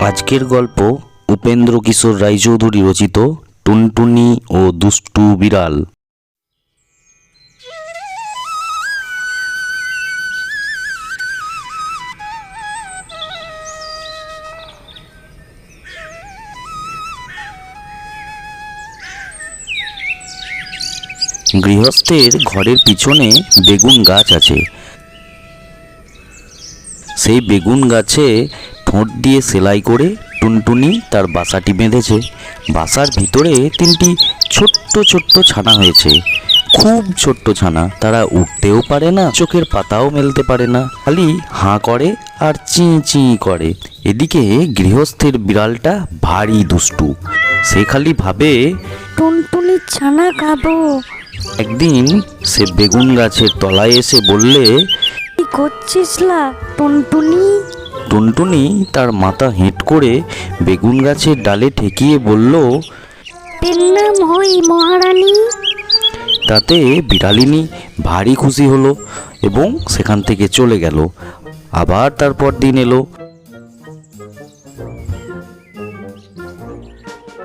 আজকের গল্প উপেন্দ্র কিশোর রায়চৌধুরী রচিত টুনটুনি ও দুষ্টু বিড়াল। গৃহস্থের ঘরের পিছনে বেগুন গাছ আছে। সেই বেগুন গাছে ঠোঁট দিয়ে সেলাই করে টুনটুনি তার বাসাটি বেঁধেছে। বাসার ভিতরে তিনটি ছোট্ট ছোট্ট ছানা হয়েছে। খুব ছোট্ট ছানা। তারা উঠতেও পারে না চোখের পাতাও মেলতে পারে না। খালি হাঁ করে আর চি চি করে। এদিকে গৃহস্থের বিড়ালটা ভারী দুষ্টু। সে খালি ভাবে টুনটুনি ছানা খাব। একদিন সে বেগুন গাছের তলায় এসে বললে করছিস লা টুনটুনি? টুনটুনি তার মাথা হেঁট করে বেগুন গাছের ডালে ঠেকিয়ে বলল পেন নাম হই মহারানী। তাতে বিড়ালিনী ভারী খুশি হলো এবং সেখান থেকে চলে গেল। আবার তারপর দিন এলো।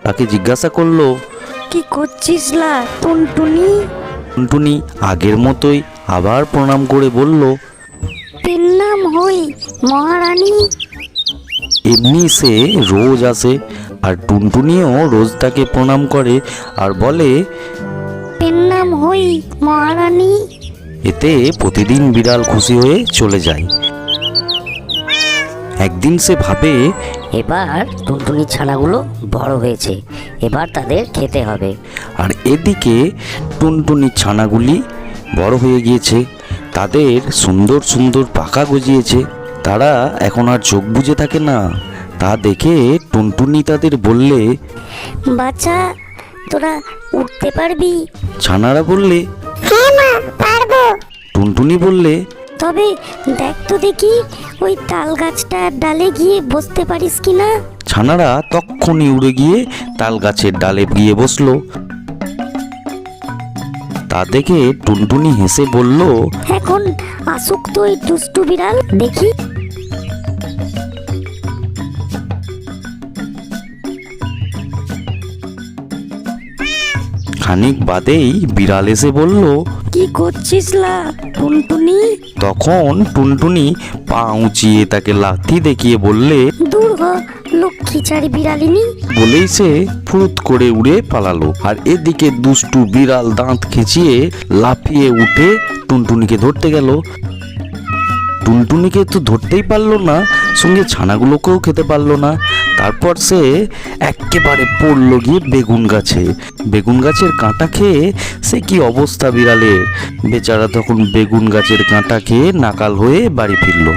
তাকে জিজ্ঞাসা করল কি করছিস লা টুনটুনি? টুনটুনি আগের মতোই আবার প্রণাম করে বলল হই মহারানী। এমনি সে রোজ আসে আর টুনটুনিও রোজ তাকে প্রণাম করে আর বলে নাম হই মহারানী। এতে প্রতিদিন বিড়াল খুশি হয়ে চলে যায়। একদিন সে ভাবে এবার টুনটুনি ছানাগুলো বড় হয়েছে এবার তাদের খেতে হবে। আর এদিকে টুনটুনি ছানাগুলি বড় হয়ে গিয়েছে। তাদের সুন্দর সুন্দর পাখা গজিয়েছে। তারা এখন আর চোখ বুজে থাকে না। তা দেখে টুনটুনি তাদের বললে বাচ্চা তোরা উঠতে পারবি? ছানারা বললে হ্যাঁ মা পারব। টুনটুনি বললে তবে দেখ তো দেখি ওই তাল গাছটার ডালে গিয়ে বসতে পারিস কি না ছানারা তক্ষণি উড়ে গিয়ে তাল গাছের ডালে গিয়ে বসল। তা দেখে টুনটুনি হেসে বলল এখন আসুক তো ওই দুষ্টু বিড়াল দেখি। খানিক বাদেই বিড়াল এসে বলল কি করছিস লা টুনটুনি? তখন টুনটুনি পা উঁচিয়ে তাকে লাথি দেখিয়ে বললে দূর হ লক্ষ্মীচারি বিড়ালিনী। বলেই সে ফুরুত করে উড়ে পালালো। আর এদিকে দুষ্টু বিড়াল দাঁত খেঁচিয়ে লাফিয়ে উঠে টুনটুনিকে ধরতে গেল। টুনটুনিকে তো ধরতেই পারল না, সঙ্গে ছানাগুলোকেও খেতে পারল না। তারপর সে একেবারে পড়ল গিয়ে বেগুন গাছে। বেগুন গাছের কাঁটা খেয়ে সে কি অবস্থা বিড়ালের? বেচারা তখন বেগুন গাছের কাঁটা খেয়ে নাকাল হয়ে বাড়ি ফিরলো।